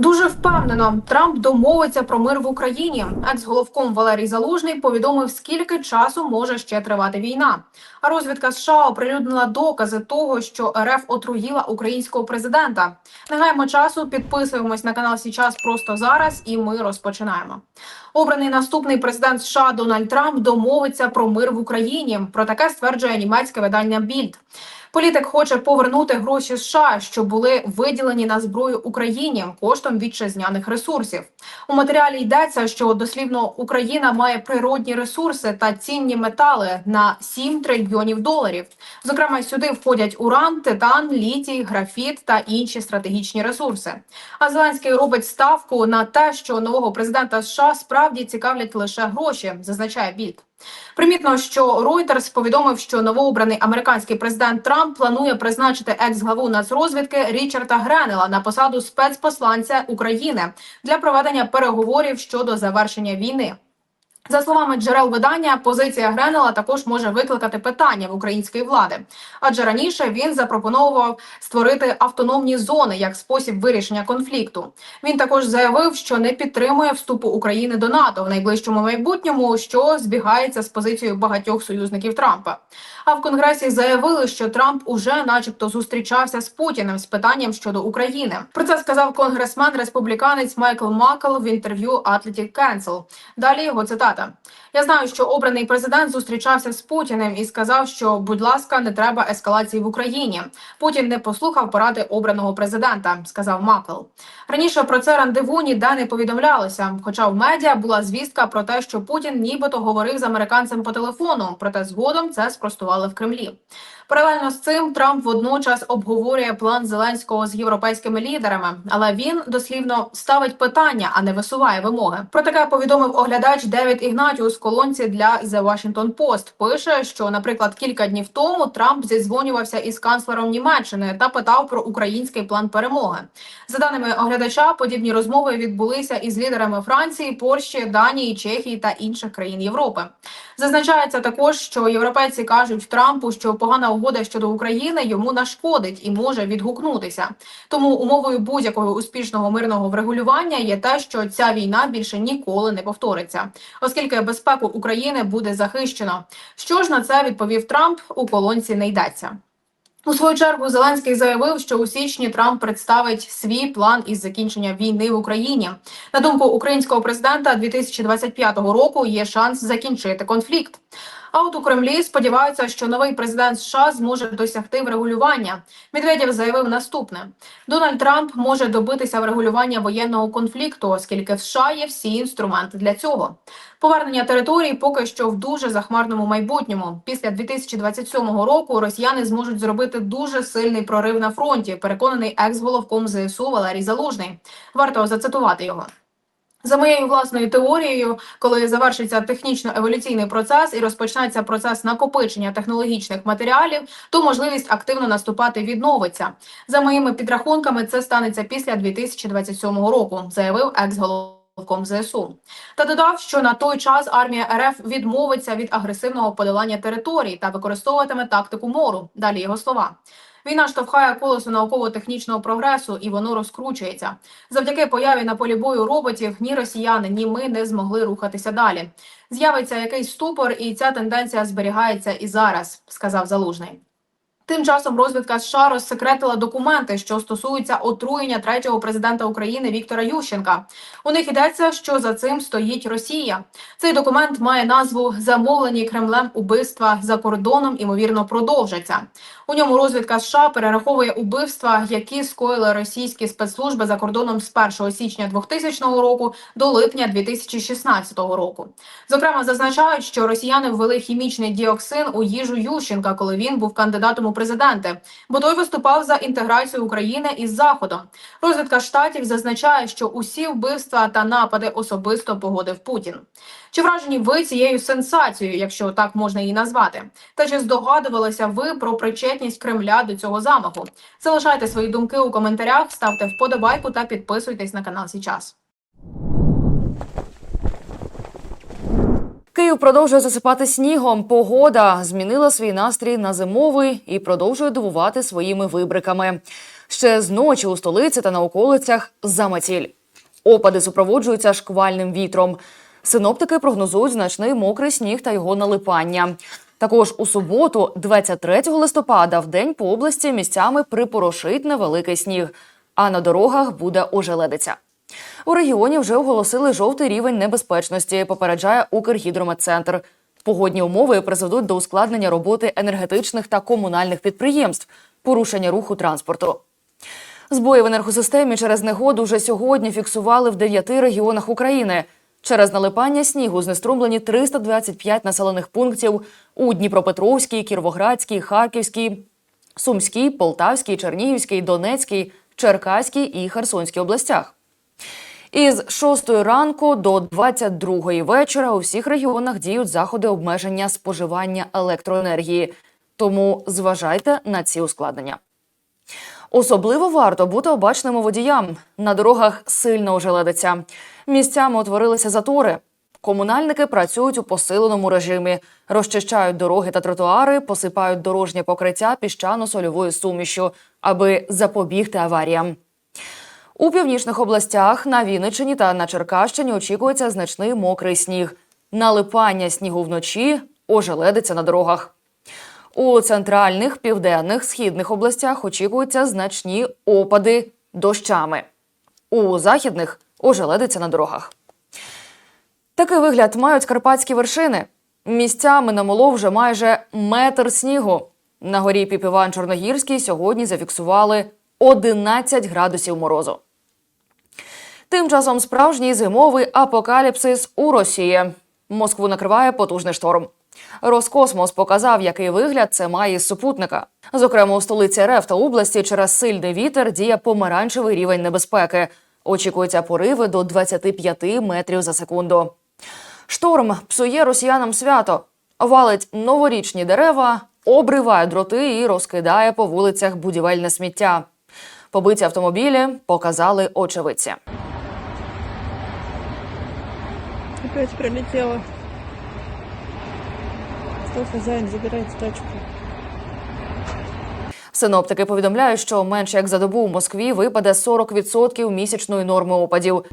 Дуже впевнено, Трамп домовиться про мир в Україні. Екс-головком Валерій Залужний повідомив, скільки часу може ще тривати війна. А розвідка США оприлюднила докази того, що РФ отруїла українського президента. Не гаємо часу, підписуємось на канал Січас просто зараз, і ми розпочинаємо. Обраний наступний президент США Дональд Трамп домовиться про мир в Україні. Про таке стверджує німецьке видання Більд. Політик хоче повернути гроші США, що були виділені на зброю Україні коштом вітчизняних ресурсів. У матеріалі йдеться, що дослівно Україна має природні ресурси та цінні метали на 7 трильйонів доларів. Зокрема, сюди входять уран, титан, літій, графіт та інші стратегічні ресурси. А Зеленський робить ставку на те, що нового президента США справді цікавлять лише гроші, зазначає Більд. Примітно, що Reuters повідомив, що новообраний американський президент Трамп планує призначити екс-главу нацрозвідки Річарда Гренела на посаду спецпосланця України для проведення переговорів щодо завершення війни. За словами джерел видання, позиція Гренела також може викликати питання в української влади, адже раніше він запропонував створити автономні зони як спосіб вирішення конфлікту. Він також заявив, що не підтримує вступу України до НАТО в найближчому майбутньому, що збігається з позицією багатьох союзників Трампа. А в Конгресі заявили, що Трамп уже, начебто, зустрічався з Путіним з питанням щодо України. Про це сказав конгресмен республіканець Майкл Макл в інтерв'ю Atlantic Council. Далі його цитата: Kanada. Я знаю, що обраний президент зустрічався з Путіним і сказав, що, будь ласка, не треба ескалації в Україні. Путін не послухав поради обраного президента, сказав Макл. Раніше про це рандеву ніде не повідомлялося. Хоча в медіа була звістка про те, що Путін нібито говорив з американцем по телефону, проте згодом це спростували в Кремлі. Паралельно з цим Трамп водночас обговорює план Зеленського з європейськими лідерами, але він дослівно ставить питання, а не висуває вимоги. Про таке повідомив оглядач Девід Ігнатіус колонці для The Washington Post. Пише, що, наприклад, кілька днів тому Трамп зідзвонювався із канцлером Німеччини та питав про український план перемоги. За даними оглядача, подібні розмови відбулися із лідерами Франції, Польщі, Данії, Чехії та інших країн Європи. Зазначається також, що європейці кажуть Трампу, що погана угода щодо України йому нашкодить і може відгукнутися. Тому умовою будь-якого успішного мирного врегулювання є те, що ця війна більше ніколи не повториться, оскільки безпеку України буде захищено. Що ж на це відповів Трамп у колонці не йдеться. У свою чергу Зеленський заявив, що у січні Трамп представить свій план із закінчення війни в Україні. На думку українського президента 2025 року є шанс закінчити конфлікт. А от у Кремлі сподіваються, що новий президент США зможе досягти врегулювання. Медведєв заявив наступне: Дональд Трамп може добитися врегулювання воєнного конфлікту, оскільки в США є всі інструменти для цього. Повернення територій поки що в дуже захмарному майбутньому. Після 2027 року росіяни зможуть зробити дуже сильний прорив на фронті. Переконаний екс-головком ЗСУ Валерій Залужний. Варто зацитувати його. За моєю власною теорією, коли завершиться технічно-еволюційний процес і розпочнеться процес накопичення технологічних матеріалів, то можливість активно наступати відновиться. За моїми підрахунками, це станеться після 2027 року, заявив екс-головком ЗСУ. Та додав, що на той час армія РФ відмовиться від агресивного подолання територій та використовуватиме тактику мору. Далі його слова. Війна штовхає колесо науково-технічного прогресу, і воно розкручується. Завдяки появі на полі бою роботів ні росіяни, ні ми не змогли рухатися далі. З'явиться якийсь ступор, і ця тенденція зберігається і зараз, сказав Залужний. Тим часом розвідка США розсекретила документи, що стосуються отруєння третього президента України Віктора Ющенка. У них йдеться, що за цим стоїть Росія. Цей документ має назву Замовлені Кремлем убивства за кордоном. Імовірно, продовжаться. У ньому розвідка США перераховує убивства, які скоїли російські спецслужби за кордоном з 1 січня 2000 року до липня 2016 року. Зокрема, зазначають, що росіяни ввели хімічний діоксин у їжу Ющенка, коли він був кандидатом у президенти, бо той виступав за інтеграцію України із Заходом. Розвідка штатів зазначає, що усі вбивства та напади особисто погодив Путін. Чи вражені ви цією сенсацією, якщо так можна її назвати? Та чи здогадувалися ви про причетність Кремля до цього замаху? Залишайте свої думки у коментарях, ставте вподобайку та підписуйтесь на канал Січас. Київ продовжує засипати снігом. Погода змінила свій настрій на зимовий і продовжує дивувати своїми вибриками. Ще з ночі у столиці та на околицях заметіль. Опади супроводжуються шквальним вітром. Синоптики прогнозують значний мокрий сніг та його налипання. Також у суботу, 23 листопада, в день по області місцями припорошить невеликий сніг, а на дорогах буде ожеледиця. У регіоні вже оголосили жовтий рівень небезпечності, попереджає Укргідрометцентр. Погодні умови призведуть до ускладнення роботи енергетичних та комунальних підприємств, порушення руху транспорту. Збої в енергосистемі через негоду вже сьогодні фіксували в дев'яти регіонах України. Через налипання снігу знеструмлені 325 населених пунктів у Дніпропетровській, Кіровоградській, Харківській, Сумській, Полтавській, Чернігівській, Донецькій, Черкаській і Херсонській областях. Із 6 ранку до 22 вечора у всіх регіонах діють заходи обмеження споживання електроенергії. Тому зважайте на ці ускладнення. Особливо варто бути обачними водіям. На дорогах сильно ожеледиться. Місцями утворилися затори. Комунальники працюють у посиленому режимі, розчищають дороги та тротуари, посипають дорожнє покриття піщано-сольовою сумішю, аби запобігти аваріям. У північних областях на Вінниччині та на Черкащині очікується значний мокрий сніг. Налипання снігу вночі ожеледиться на дорогах. У центральних, південних, східних областях очікуються значні опади дощами. У західних ожеледиться на дорогах. Такий вигляд мають карпатські вершини. Місцями намолов вже майже метр снігу. На горі Піпіван Чорногірський сьогодні зафіксували 11 градусів морозу. Тим часом справжній зимовий апокаліпсис у Росії. Москву накриває потужний шторм. Роскосмос показав, який вигляд це має із супутника. Зокрема, у столиці РФ та області через сильний вітер діє помаранчевий рівень небезпеки. Очікуються пориви до 25 метрів за секунду. Шторм псує росіянам свято, валить новорічні дерева, обриває дроти і розкидає по вулицях будівельне сміття. Побиті автомобілі показали очевидці. Опять пролетела. Что хозяин забирает тачку? Синоптики повідомляють, що менше як за добу у Москві випаде 40% місячної норми опадів.